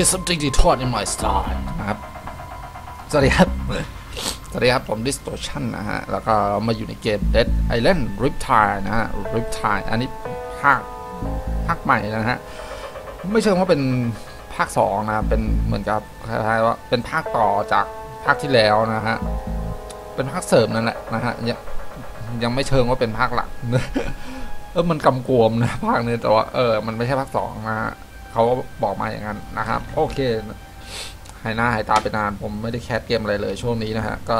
Hell yeah get something to taught in my style นะครับ สวัสดีครับ สวัสดีครับ ผม Distortion นะฮะ แล้วก็มาอยู่ในเกม Dead Island Riptide นะฮะ Riptide อันนี้ภาค ภาคใหม่นะฮะ ไม่เชิงว่าเป็นภาคสองนะ เป็นเหมือนกับคล้ายๆว่าเป็นภาคต่อจากภาคที่แล้วนะฮะ เป็นภาคเสริมนั่นแหละนะฮะ ยังยังไม่เชิงว่าเป็นภาคหลัก เออมันกำกวมนะภาคนี้แต่ว่าเออ มันไม่ใช่ภาคสองนะฮะ เขาบอกมาอย่างนั้นนะครับ โอเคหายหน้าหายตาไปนานผมไม่ได้แคสเกมอะไรเลยช่วงนี้นะฮะ ก็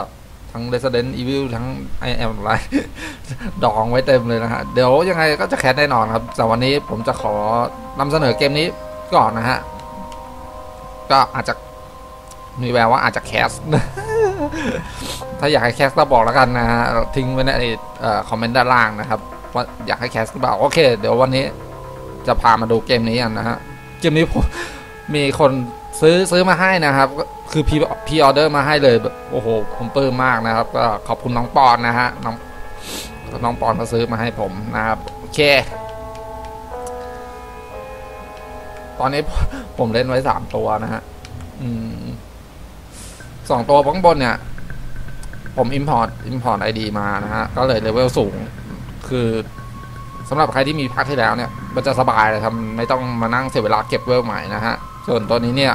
ทั้ง Resident Evil ทั้ง I am อะไรดองไว้เต็มเลยนะฮะ เดี๋ยวยังไงก็จะแคสแน่นอนครับแต่วันนี้ผมจะขอนำเสนอเกมนี้ก่อนนะฮะ ก็อาจจะมีแววว่าอาจจะแคสถ้าอยากให้แคสก็บอกแล้วกันนะฮะ ทิ้งไว้ในคอมเมนต์ด้านล่างนะครับ ว่าอยากให้แคสหรือเปล่า โอเค เดี๋ยววันนี้จะพามาดูเกมนี้กันนะฮะ เกมนี้ผมมีคนซื้อซื้อมาให้นะครับก็คือพีพีออเดอร์มาให้เลยโอ้โหผมปลื้มมากนะครับ ก็ขอบคุณน้องปอนนะฮะน้องน้องปอนเขาซื้อมาให้ผมนะครับโอเค ตอนนี้ผมเล่นไว้สามตัวนะฮะอสองตัวข้างบนเนี่ย ผมอิมพอร์ตอิมพอร์ตไอดีมานะฮะ ก็เลยเลเวลสูง คือ สำหรับใครที่มีภาคที่แล้วเนี่ยมันจะสบายเลยครับไม่ต้องมานั่งเสียเวลาเก็บเวลใหม่นะฮะส่วนตัวนี้เนี่ย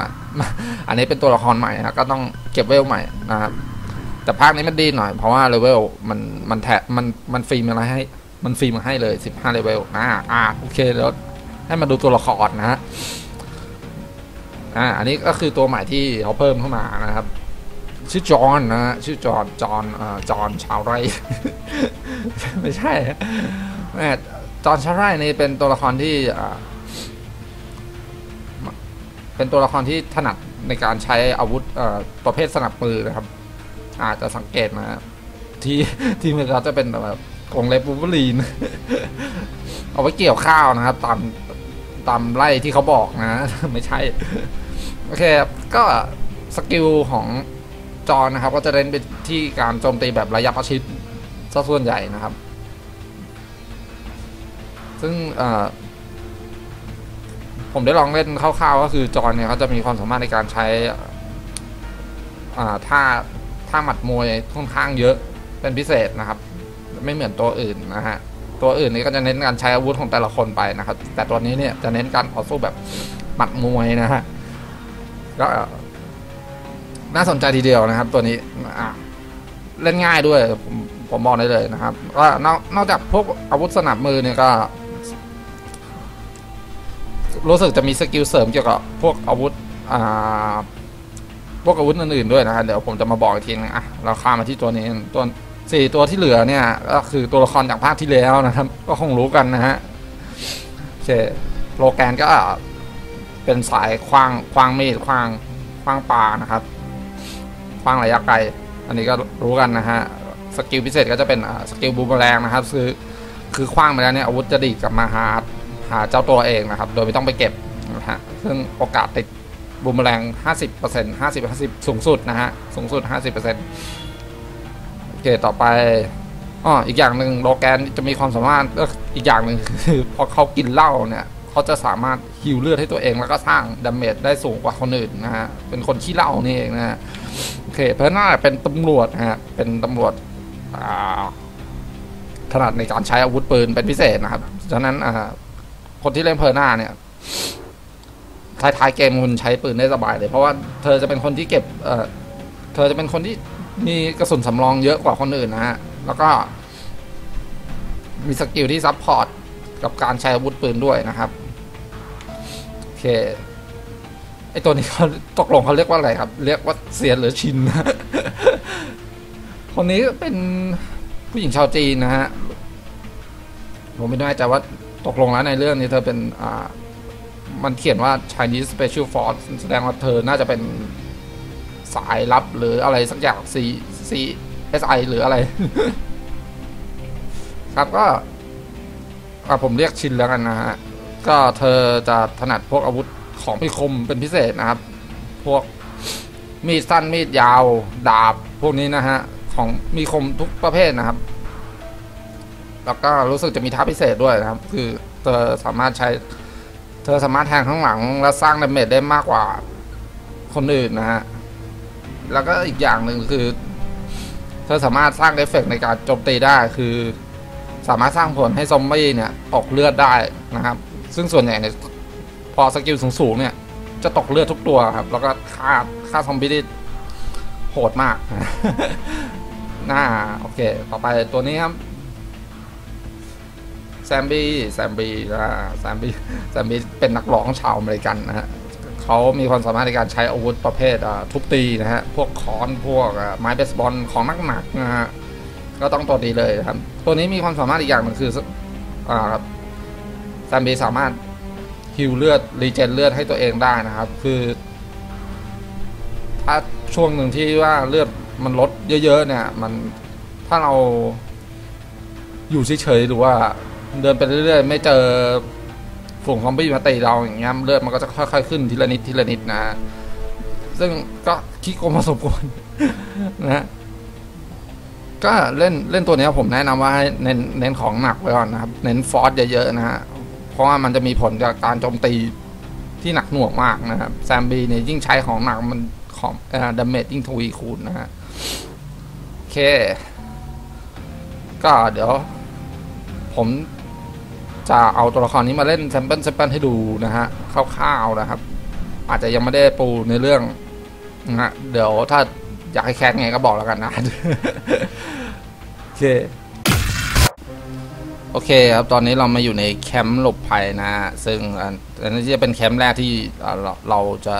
อันนี้เป็นตัวละครใหม่นะก็ต้องเก็บเวลใหม่นะครับแต่ภาคนี้มันดีหน่อยเพราะว่าเลเวลมันมันแทมันมันฟรีมาให้ มันฟรีมาให้เลย 15เลเวลนะอ่าโอเคแล้วให้มาดูตัวละครนะฮะอ่าอันนี้ก็คือตัวใหม่ที่เขาเพิ่มเข้ามานะครับชื่อจอห์นนะฮะชื่อจอห์นจอห์นเอ่อจอห์นชาวไร่ ไม่ใช่แม่ จอห์นชาวไรนี่เป็นตัวละครที่เป็นตัวละครที่ถนัดในการใช้อาวุธประเภทสนับมือนะครับ อาจจะสังเกตมาที่ที่มือเขาจะเป็นแบบกงเล็บบูเบอรีน เอาไว้เกี่ยวข้าวนะครับ ตามตามไล่ที่เขาบอกนะ ไม่ใช่ โอเคก็สกิลของจอนะครับ ก็จะเน้นไปที่การโจมตีแบบระยะประชิดซะส่วนใหญ่นะครับ ซึ่งผมได้ลองเล่นคร่าวๆก็คือจอนเนี่ยเขาจะมีความสามารถในการใช้ท่าท่าหมัดมวยค่อนข้างเยอะเป็นพิเศษนะครับ ไม่เหมือนตัวอื่นนะฮะตัวอื่นนี่ก็จะเน้นการใช้อาวุธของแต่ละคนไปนะครับ แต่ตัวนี้เนี่ยจะเน้นการต่อสู้แบบหมัดมวยนะฮะก็น่าสนใจทีเดียวนะครับ ตัวนี้เล่นง่ายด้วยผมผมบอกได้เลยนะครับก็นอกนอกจากพวกอาวุธสนับมือเนี่ยก็ รู้สึกจะมีสกิลเสริมเกี่ยวกับพวกอาวุธอ่าพวกอาวุธอื่นๆด้วยนะฮะเดี๋ยวผมจะมาบอกอีกทีนึงอะเราข้ามมาที่ตัวนี้ตัวสี่ตัวที่เหลือเนี่ยก็คือตัวละครจากภาคที่แล้วนะครับ ก็คงรู้กันนะฮะโอเคโลแกนก็เป็นสายคว้างคว้างมีดคว้างคว้างปลานะครับคว้างระยะไกล อันนี้ก็รู้กันนะฮะสกิลพิเศษก็จะเป็นสกิลบูมแรงนะครับ คือคือคว้างไปแล้วเนี่ยอาวุธจะดีดกลับมาหาหา เจ้าตัวเองนะครับ โดยไม่ต้องไปเก็บนะฮะซึ่งโอกาสติดบูมแรง 50% 50 50 สูงสุดนะฮะ สูงสุด 50%โอเค ต่อไปอ๋ออีกอย่างหนึ่งโลแกนจะมีความสามารถอีกอย่างหนึ่งคือพอเขากินเหล้าเนี่ยเขาจะสามารถฮิวเลือดให้ตัวเองแล้วก็สร้างดาเมจได้สูงกว่าคนอื่นนะฮะ เป็นคนขี้เหล้านี่เองนะฮะ โอเค เพราะน่าเป็นตำรวจนะฮะ เป็นตำรวจอ่าถนัดในการใช้อาวุธปืนเป็นพิเศษนะครับ ฉะนั้นอ่า คนที่เล่นเพอร์นาเนี่ยท้ายๆเกมคุณใช้ปืนได้สบายเลย เพราะว่าเธอจะเป็นคนที่เก็บเอ่อเธอจะเป็นคนที่มีกระสุนสำรองเยอะกว่าคนอื่นนะฮะ แล้วก็มีสกิลที่ซับพอร์ตกับการใช้อาวุธปืนด้วยนะครับ โอเค ไอตัวนี้เขาตกลงเขาเรียกว่าอะไรครับ เรียกว่าเซียนหรือชิน คนนี้เป็นผู้หญิงชาวจีนนะฮะ ผมไม่แน่ใจว่า ตกลงแล้วในเรื่องนี้เธอเป็นอ่ามันเขียนว่า Chinese Special Force แสดงว่าเธอน่าจะเป็นสายลับหรืออะไรสักอย่าง C C S I หรืออะไร ครับก็ผมเรียกชินแล้วกันนะฮะ ก็เธอจะถนัดพวกอาวุธของมีคมเป็นพิเศษนะครับ พวกมีดสั้นมีดยาว ดาบ พวกนี้นะฮะ ของมีคมทุกประเภทนะครับ แล้วก็รู้สึกจะมีท่าพิเศษด้วยนะครับ คือเธอสามารถใช้ เธอสามารถแทงข้างหลังและสร้างดาเมจได้มากกว่าคนอื่นนะฮะ แล้วก็อีกอย่างหนึ่งคือ เธอสามารถสร้างเอฟเฟกต์ในการโจมตีได้คือ สามารถสร้างผลให้ซอมบี้เนี่ยตกเลือดได้นะครับ ซึ่งส่วนใหญ่เนี่ยพอสกิลสูงๆเนี่ย จะตกเลือดทุกตัวครับ แล้วก็ฆ่าฆ่าซอมบี้ได้โหดมากน่าโอเค ต่อไปตัวนี้ครับ แซมบี้แซมบี้นะแซมบี้แซมบี้เป็นนักร้องชาวอเมริกันนะฮะเขามีความสามารถในการใช้อาวุธประเภทอ่าทุบตีนะฮะ พวกค้อนพวกอ่าไม้เบสบอลของนักหนักๆนะฮะ ก็ต้องตัวดีเลยครับ ตัวนี้มีความสามารถอีกอย่างหนึงคืออ่าครับแซมบี้สามารถฮิวเลือดรีเจนเลือดให้ตัวเองได้นะครับ คือถ้าช่วงหนึ่งที่ว่าเลือดมันลดเยอะๆเนี่ย มันถ้าเราอยู่เฉยๆหรือว่า เดินไปเรื่อยๆ ไม่เจอฝูงซอมบี้มาตีเราอย่างเงี้ยเลือดมันก็จะค่อยๆขึ้นทีละนิดทีละนิดนะ ซึ่งก็ขี้โกงพอสมควรนะก็เล่นเล่นตัวเนี้ยผมแนะนำว่าให้เน้นเน้นของหนักไว้ก่อนนะครับ เน้นฟอสเยอะๆนะฮะเพราะว่ามันจะมีผลจากการโจมตีที่หนักหน่วงมากนะครับแซมบีเนี่ยยิ่งใช้ของหนักมันของเอ่อดาเมจยิ่งทวีคูณนะฮะโอเค ก็เดี๋ยว ผม จะเอาตัวละครนี้มาเล่นแซมเปิลแซมเปิลให้ดูนะฮะคร่าวๆนะครับ อาจจะยังไม่ได้ปูในเรื่องนะฮะเดี๋ยวถ้าอยากให้แคสไงก็บอกแล้วกันนะ โอเค โอเคครับ ตอนนี้เรามาอยู่ในแคมป์หลบภัยนะฮะซึ่งอันนี้จะเป็นแคมป์แรกที่เราเราจะ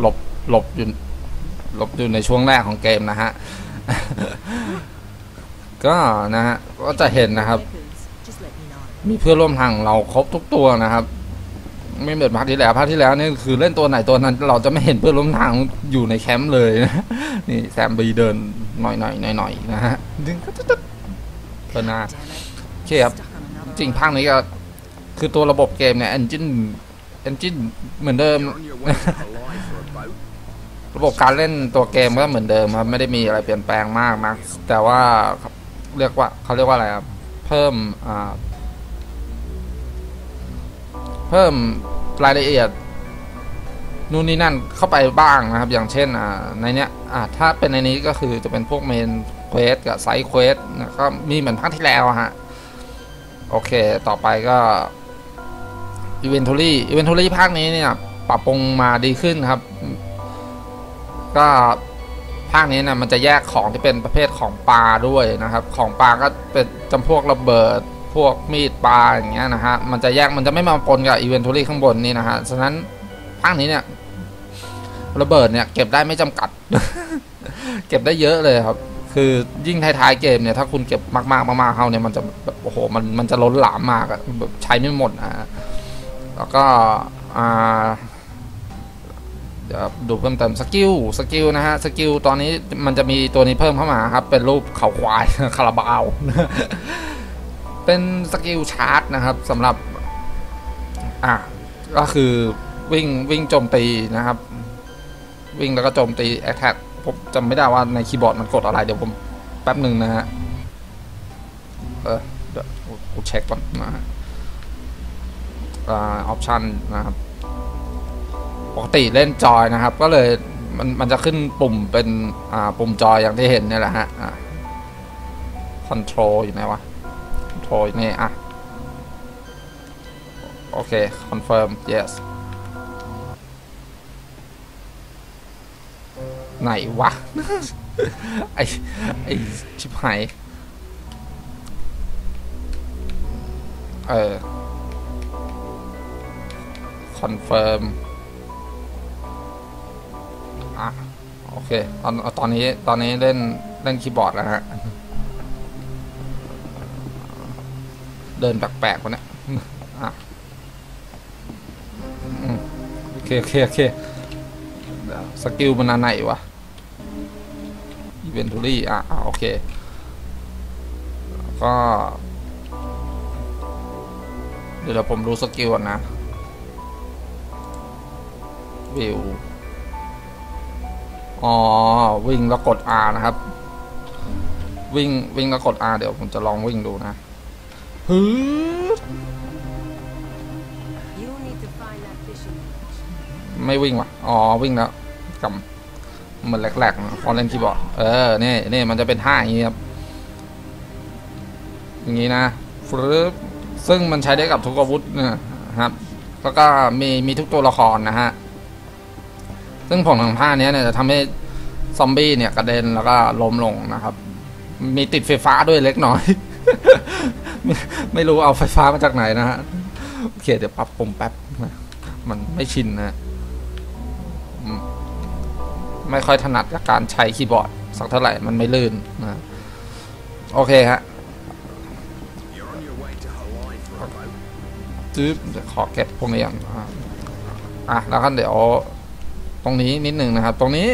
หลบหลบอยู่หลบอยู่ในช่วงแรกของเกมนะฮะ ก็นะฮะ ก็จะเห็นนะครับ มีเพื่อนร่วมทางเราครบทุกตัวนะครับ ไม่เหมือนภาคที่แล้วภาคที่แล้วนี่คือเล่นตัวไหนตัวนั้น เราจะไม่เห็นเพื่อนร่วมทางอยู่ในแคมป์เลยนะนี่แซมบีเดินหน่อยหน่อยหน่อยหน่อยนะฮะดึงตึ๊ดเพื่อนหน้าโอเคครับจริงภาคนี้ก็คือตัวระบบเกมเนี่ยเอนจินเอนจินเหมือนเดิม ระบบการเล่นตัวเกมก็เหมือนเดิมครับไม่ได้มีอะไรเปลี่ยนแปลงมากนะแต่ว่าเรียกว่าเขาเรียกว่าอะไรครับเพิ่มอ่า เพิ่มรายละเอียดนู่นนี่นั่นเข้าไปบ้างนะครับ อย่างเช่นอ่าในเนี้ยอ่าถ้าเป็นในนี้ก็คือจะเป็นพวกเมนเควสกับไซเควสนะก็มีเหมือนภาคที่แล้วฮะ โอเค ต่อไปก็อีเวนทอรี่อีเวนทอรี่ภาคนี้เนี่ยปรับปรุงมาดีขึ้นครับ ก็ภาคนี้นะมันจะแยกของที่เป็นประเภทของปลาด้วยนะครับ ของปลาก็เป็นจำพวกระเบิด พวกมีดปลาอย่างเงี้ยนะฮะ มันจะแยกมันจะไม่มาปนกับอีเวนทอรี่ข้างบนนี่นะฮะ ฉะนั้นภาคนี้เนี่ยระเบิดเนี่ยเก็บได้ไม่จำกัด เก็บได้เยอะเลยครับ คือยิ่งท้ายๆเกมเนี่ยถ้าคุณเก็บมากๆมากๆเข้าเนี่ยมันจะแบบโอ้โหมันมันจะล้นหลามมากอะแบบใช้ไม่หมดนะฮะแล้วก็อ่าเดี๋ยวดูเพิ่มเติมสกิลสกิลนะฮะสกิลตอนนี้มันจะมีตัวนี้เพิ่มเข้ามาครับ เป็นรูปเขาควายคาราบาว เป็นสกิลชาร์จนะครับสำหรับ อะก็คือวิ่งวิ่งโจมตีนะครับ วิ่งแล้วก็โจมตีแอคแท็กผมจำไม่ได้ว่าในคีย์บอร์ดมันกดอะไร เดี๋ยวผมแป๊บหนึ่งนะฮะ เออเดี๋ยวกูเช็คก่อนนะฮะอ่าออปชันนะครับ ปกติเล่นจอยนะครับ ก็เลยมันมันจะขึ้นปุ่มเป็น อ่า ปุ่มจอยอย่างที่เห็นเนี่ยแหละฮะอ่าคอนโทรลอยู่ไหนวะ คอนโทรลนี่อะ โอเค confirm yes ไหนวะ ไอไอชิบหาย เออ confirm อะ โอเค ตอนตอนนี้ตอนนี้เล่น เล่นคีย์บอร์ดแล้วฮะ เดินแปลกๆวะเนี่ยอะอืมโอเคโอเคโอเคสกิลมันอันไหนวะ inventory อะอะโอเค ก็เดี๋ยวเดี๋ยวผมดูสกิลก่อนนะ วิว อ๋อ วิ่งแล้วกด R นะครับ วิ่ง วิ่งแล้วกด R เดี๋ยวผมจะลองวิ่งดูนะ ฮึไม่วิ่งวะอ๋อ วิ่งแล้วกำเหมือนแหลกๆพอเล่นคีย์บอร์ด เออ นี่นี่มันจะเป็นท่าอย่างนี้ครับ อย่างนี้นะฟรึบซึ่งมันใช้ได้กับทุกอาวุธนะครับ แล้วก็มีมีทุกตัวละครนะฮะ ซึ่งผลของท่าเนี้ยเนี่ยจะทำให้ซอมบี้เนี่ยกระเด็นแล้วก็ล้มลงนะครับ มีติดไฟฟ้าด้วยเล็กน้อย ไม่ไม่รู้เอาไฟฟ้ามาจากไหนนะฮะโอเคเดี๋ยวปรับปรุงแป๊บนะมันไม่ชินนะไม่ค่อยถนัดกับการใช้คีย์บอร์ด สักเท่าไหร่มันไม่ลื่นนะโอเคฮะจื๊บขอเก็บพวกนี้ก่อนอะอะแล้วก็เดี๋ยวตรงนี้นิดหนึ่งนะครับ ตรงนี้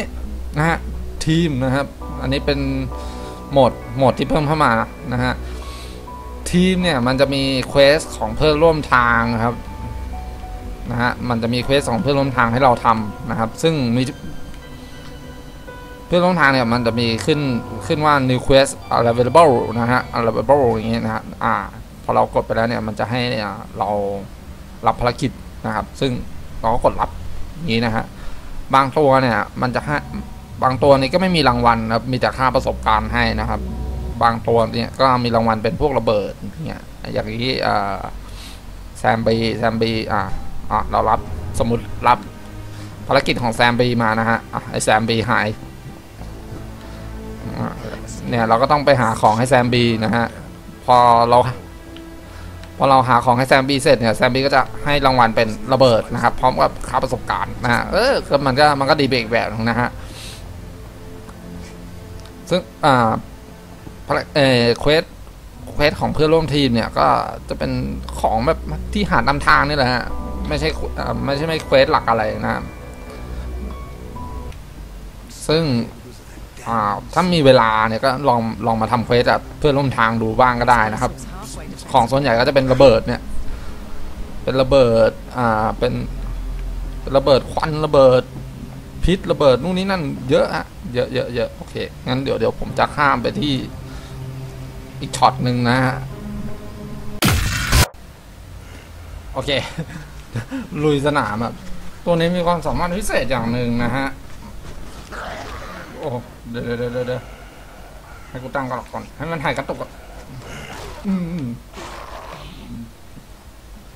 นะฮะทีมนะครับ อันนี้เป็นโหมดโหมดที่เพิ่มเข้ามานะฮะ ทีมเนี่ยมันจะมีเควสของเพื่อนร่วมทางครับนะฮะมันจะมีเควสของเพื่อนร่วมทางให้เราทำนะครับ ซึ่งมีเพื่อนร่วมทางเนี่ยมันจะมีขึ้นขึ้นว่า new quest available นะฮะ available อย่างเงี้ยนะฮะอ่าพอเรากดไปแล้วเนี่ยมันจะให้เนี่ยเรารับภารกิจนะครับ ซึ่งเราก็กดรับอย่างนี้นะฮะบางตัวเนี่ยมันจะให้บางตัวนี้ก็ไม่มีรางวัลนะครับมีแต่ค่าประสบการณ์ให้นะครับ บางตัวเนี่ยก็มีรางวัลเป็นพวกระเบิดเนี่ยอย่างนี้แซมบีแซมบีอ่าอะเรารับสมมติรับภารกิจของแซมบีมานะฮะอะไอแซมบีหายเนี่ยเราก็ต้องไปหาของให้แซมบีนะฮะพอเราพอเราหาของให้แซมบี้เสร็จเนี่ยแซมบี้ก็จะให้รางวัลเป็นระเบิดนะครับ พร้อมกับค่าประสบการณ์นะฮะเออก็มันก็มันก็ดีเบรกแบบนึงนะฮะซึ่งอ่า เออเควสเควสของเพื่อนร่วมทีมเนี่ยก็จะเป็นของแบบที่หาตามทางนี่แหละฮะไม่ใช่ไม่ใช่ไม่เควสหลักอะไรนะซึ่งอ่าถ้ามีเวลาเนี่ยก็ลองลองมาทำเควสแบบเพื่อนร่วมทางดูบ้างก็ได้นะครับ ของส่วนใหญ่ก็จะเป็นระเบิดเนี่ย เป็นระเบิดอ่าเป็นเป็นระเบิดควันระเบิดพิษระเบิดนู่นนี่นั่นเยอะอะเยอะเยอะเยอะโอเคงั้นเดี๋ยวเดี๋ยวผมจะข้ามไปที่ อีกช็อตหนึ่งนะฮะ โอเค ลุยสนามแบบตัวนี้มีความสามารถพิเศษอย่างหนึ่งนะฮะ โอ้เดี๋ยวเดี๋ยวเดี๋ยวให้กูตั้งก่อน ให้มันหายกระตุกก่อนอืม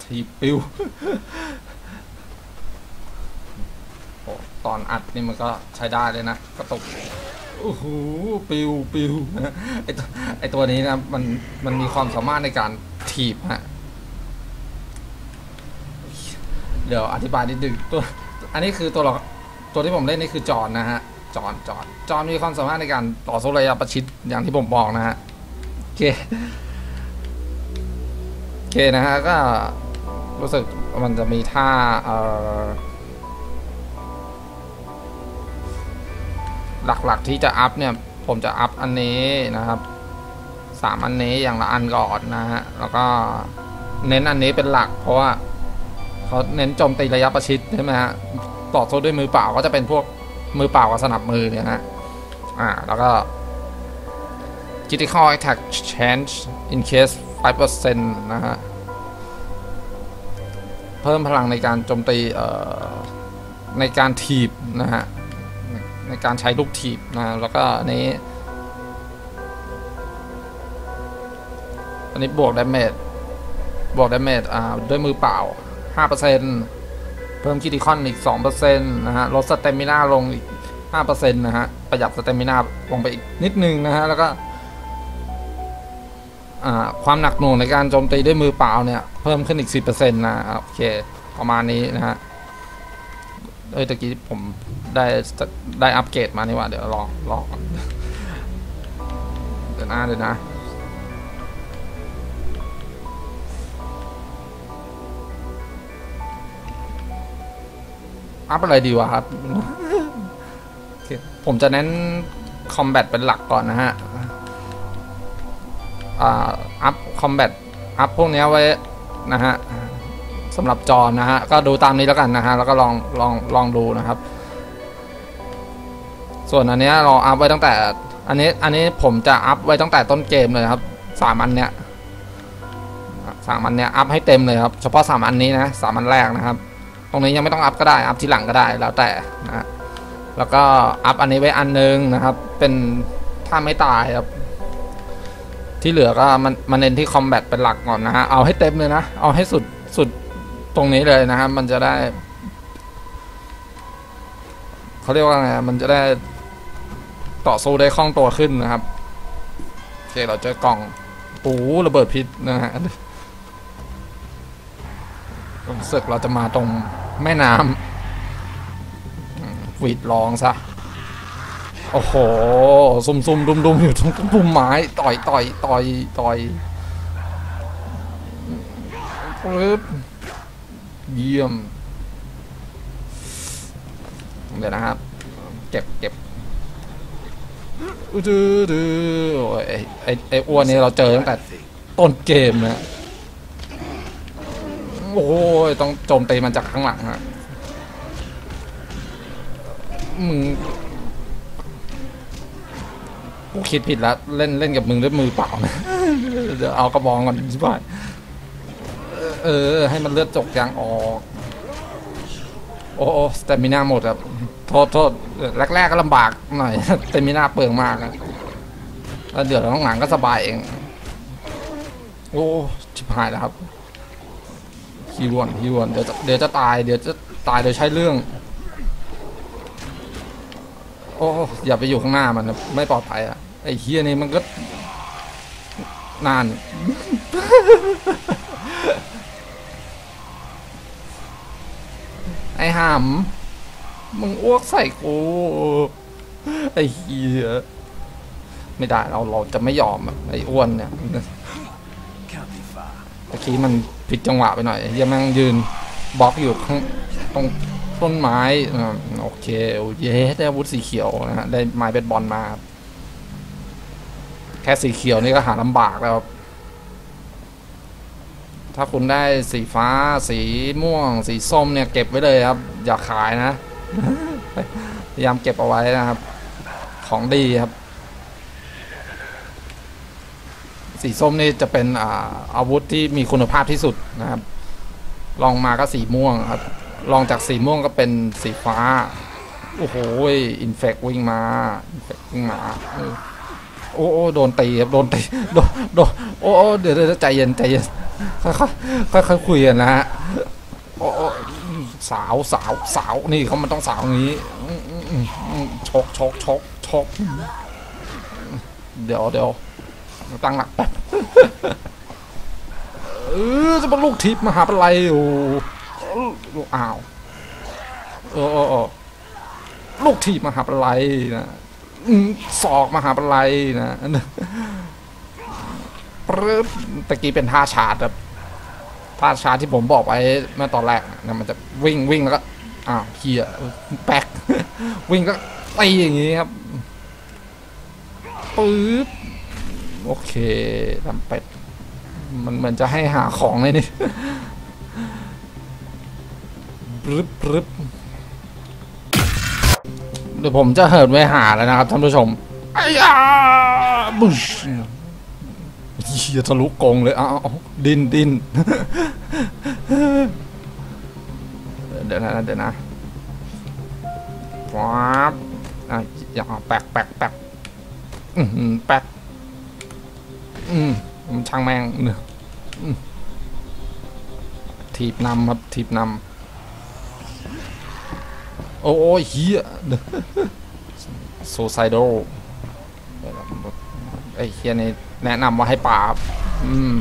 ทีปิวโอ้ตอนอัดนี่มันก็ใช้ได้เลยนะ กระตุก โอ้โหปิวปิวไอตัวไอตัวนี้นะมันมันมีความสามารถในการถีบฮะเดี๋ยวอธิบายนิดนึงตัว อันนี้คือตัวเราตัวที่ผมเล่นนี่คือจอนนะฮะจอนจอนจอนมีความสามารถในการต่อสู้ระยะประชิดอย่างที่ผมบอกนะฮะโอเคโอเคนะฮะก็รู้สึกมันจะมีท่าเอ่อ หลักๆที่จะอัพเนี่ยผมจะอัพอันนี้นะครับสามอันนี้อย่างละอันก่อนนะฮะแล้วก็เน้นอันนี้เป็นหลัก เพราะว่าเขาเน้นโจมตีระยะประชิดใช่ไหมฮะต่อสู้ด้วยมือเปล่าก็จะเป็นพวกมือเปล่ากับสนับมือเนี่ยฮะอ่าแล้วก็ critical attack change in case 5%นะฮะเพิ่มพลังในการโจมตีเอ่อในการถีบนะฮะ ในการใช้ลูกถีบนะแล้วก็อันนี้อันนี้บวกดาเมจบวกดาเมจอ่าด้วยมือเปล่า 5%เพิ่มคิติคอนอีก 2%นะฮะลดสเตมินาลงอีก 5%นะฮะประหยัดสเตมินาลงไปอีกนิดนึงนะฮะแล้วก็อ่าความหนักหน่วงในการโจมตีด้วยมือเปล่าเนี่ย เพิ่มขึ้นอีก 10%นะโอเค ประมาณนี้นะฮะเอ้ยตะกี้ผม ได้ได้อัปเกรดมานี่ว่าเดี๋ยวลองลองเดี๋ยวนะเดี๋ยวนะอัพอะไรดีวะครับ ผมจะเน้นคอมแบทเป็นหลักก่อนนะฮะอ่าอัพคอมแบทอัพพวกเนี้ยไว้นะฮะสำหรับจอนะฮะ ก็ดูตามนี้แล้วกันนะฮะ แล้วก็ลองลองลองดูนะครับ ส่วนอันนี้เราอัพไว้ตั้งแต่ อันนี้อันนี้ผมจะอัพไว้ตั้งแต่ต้นเกมเลยครับสามอันเนี้ยสามอันเนี้ยอัพให้เต็มเลยครับเฉพาะสามอันนี้นะสามอันแรกนะครับ ตรงนี้ยังไม่ต้องอัพก็ได้อัพทีหลังก็ได้แล้วแต่นะแล้วก็อัพอันนี้ไว้อันนึงนะครับ เป็นถ้าไม่ตายครับที่เหลือก็มันมันเน้นที่คอมแบทเป็นหลักก่อนนะฮะเอาให้เต็มเลยนะเอาให้สุดสุดตรงนี้เลยนะฮะมันจะได้เขาเรียกว่าไงมันจะได้ ต่อสู้ได้คล่องตัวขึ้นนะครับโอเคเราเจอกล่องปูระเบิดพิษนะฮะรู้สึกเราจะมาตรงแม่น้ำวีดร้องซะ โอ้โห ซุ่มซุ่มดุมดุมอยู่ตรงปุ่มไม้ ต่อยต่อยต่อยต่อยปึ๊บเยี่ยม เดี๋ยวนะครับ เก็บเก็บ อือดื้อดือไอ้ไอ้ไอ้อ้วนนี่เราเจอตั้งแต่ต้นเกมนะโอ้ยต้องโจมตีมันจากข้างหลังฮะมึงกูคิดผิดแล้วเล่นเล่นกับมึงด้วยมือเปล่านะเดี๋ยวเอากระบองก่อนใช่ไหมเออ ให้มันเลือดจกยางออก อ้โอ้สเตมินาหมดครับ โทษโทษแรกๆก็ลำบากหน่อยสเตมินาเปลืองมากนะแล้วเดี๋ยวหลังๆก็สบายเอง โอ้ชิบหายแล้วครับฮีรวนฮีรวนเดี๋ยวเดี๋ยวจะตายเดี๋ยวจะตายโดยใช้เรื่อง โอ้อย่าไปอยู่ข้างหน้ามันนะไม่ปลอดภัยอะไอ้เฮียนี่มันก็นาน ไอ้ หำมึงอ้วกใส่กูไอ้เฮียไม่ได้เราเราจะไม่ยอมไอ้อ้วนเนี่ยตะกี้มันผิดจังหวะไปหน่อยเฮียแม่งยืนบล็อกอยู่ข้างตรงต้นไม้อ่าโอเคโอ้เย้ได้อาวุธสีเขียวนะฮะได้ไม้เบสบอลมา แค่สีเขียวนี่ก็หาลำบากแล้ว ถ้าคุณได้สีฟ้า สีม่วง สีส้มเนี่ยเก็บไว้เลยครับ อย่าขายนะ พยายามเก็บเอาไว้นะครับ ของดีครับ สีส้มนี่จะเป็นอาอาวุธที่มีคุณภาพที่สุดนะครับ ลองมาก็สีม่วงครับ ลองจากสีม่วงก็เป็นสีฟ้า โอ้โหอินเฟกวิ่งมาอินเฟกวิ่งมาโอ้โอ้โดนตีครับ โดนตี โดนโดนโอ้โอ้เดี๋ยวเดี๋ยวใจเย็นใจเย็น ค่อยค่อยค่อยๆคุยกันนะฮะอ้โอ้สาวสาวสาวนี่เขามันต้องสาวอย่างนี้อืมอืมอืมอืมชกชกชกชกเดี๋ยวเดี๋ยวตั้งหลักแป๊บเออจะมาลูกทิพย์มหาปลัยอ้ลูกอ้าวเออลูกทีบมหาปลัยนะอืมศอกมหาปลัยนะ ปรึ๊บตะกี้เป็นท่าชาร์จครับท่าชาร์จที่ผมบอกไปเมื่อตอนแรกนะมันจะวิ่งวิ่งแล้วก็อ้าวเฮียแป๊กวิ่งก็ตีอย่างงี้ครับปึ๊บโอเคทำเป็ดมันเหมือนจะให้หาของเลยนี่ปรึบปรึบเดี๋ยวผมจะเหินไปหาแล้วนะครับท่านผู้ชมไอ้ยาบุช เฮียทะลุกงเลยเอาเอาดินดินเดี๋ยวนะเดี๋ยวนะว้าบอะอย่าแปกแปกแปกอืมแปกอืมช่างแมงเนอะอืมถีบนำครับถีบนำโอ้ยเฮียโซไซโดไอ้เฮียนี่ แนะนำว่าให้ปราบ อืม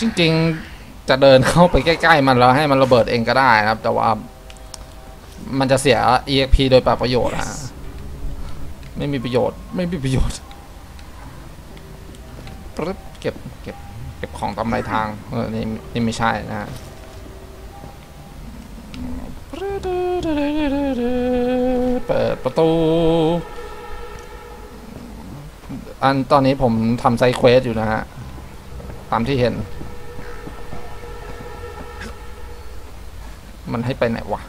จริง ๆ จะเดินเข้าไปใกล้ ๆ มันแล้วให้มันระเบิดเองก็ได้นะครับ แต่ว่า มันจะเสีย EXP โดยเปล่าประโยชน์อะไม่มีประโยชน์ ไม่มีประโยชน์ปึ๊บเก็บเก็บ เก็บของตามรายทางเออนี่นี่ไม่ใช่นะฮะ เปิดประตู อันตอนนี้ผมทำไซเควสอยู่นะฮะ ตามที่เห็น มันให้ไปไหนวะ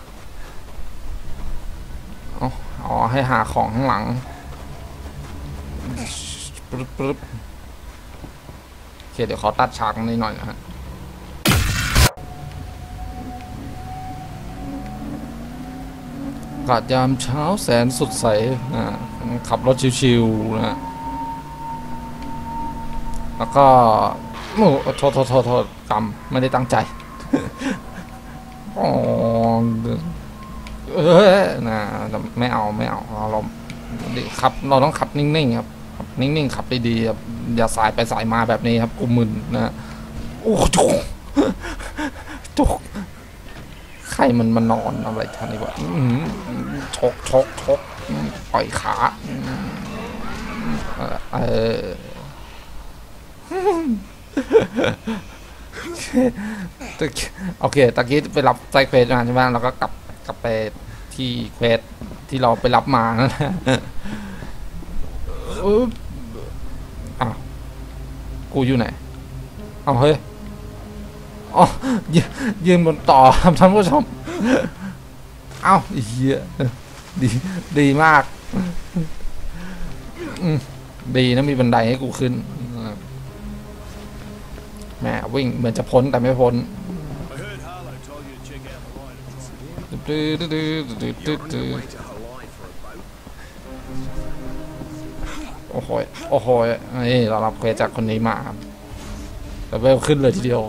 อ๋อ ให้หาของข้างหลังปึ๊บปึ๊บโอเคเดี๋ยวขอตัดฉากนี้หน่อยนะฮะ กาศยามเช้าแสนสดใสนะขับรถชิวๆนะแล้วก็โอ้โทษโทษโทษโทษกรรมไม่ได้ตั้งใจอ๋อเออนะไม่เอาไม่เอาเราขับเราต้องขับนิ่งๆครับขับนิ่งๆขับดีๆครับอย่าสายไปสายมาแบบนี้ครับกูมึนนะโอ้จุกจุก รมันมานอนอะไรท่านนี่วะอื้อหือชกชกชกปล่อยขา เออโอเคตะกี้ไปรับไซเควสมาใช่ไหมแล้วก็กลับกลับไปที่เควสที่เราไปรับมานั่นแหละอ๊อ้าวกูอยู่ไหน เอาเฮ้ย อ๋อยืนยืนบนต่อครับท่านผู้ชม เอ้าเหี้ยดี ดีมาก ดีนะมีบันไดให้กูขึ้นแหมวิ่งเหมือนจะพ้นแต่ไม่พ้นโอ้โหโอ้โหนี่เรารับเควสจากคนนี้มาครับเลเวลขึ้นเลยทีเดียว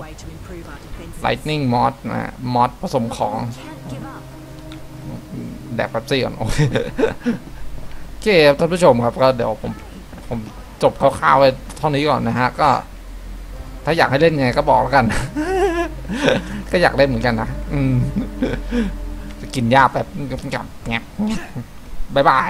Lightning Mod นะมอดผสมของแดกแป๊บซี่ก่อนโอเคครับท่านผู้ชมครับก็เดี๋ยวผมผมจบคร่าวๆไว้เท่านี้ก่อนนะฮะ ก็ ถ้าอยากให้เล่นยังไงก็บอกแล้วกัน ก็อยากเล่นเหมือนกันนะอืมจะกินยาแบบกับแงบบ๊ายบาย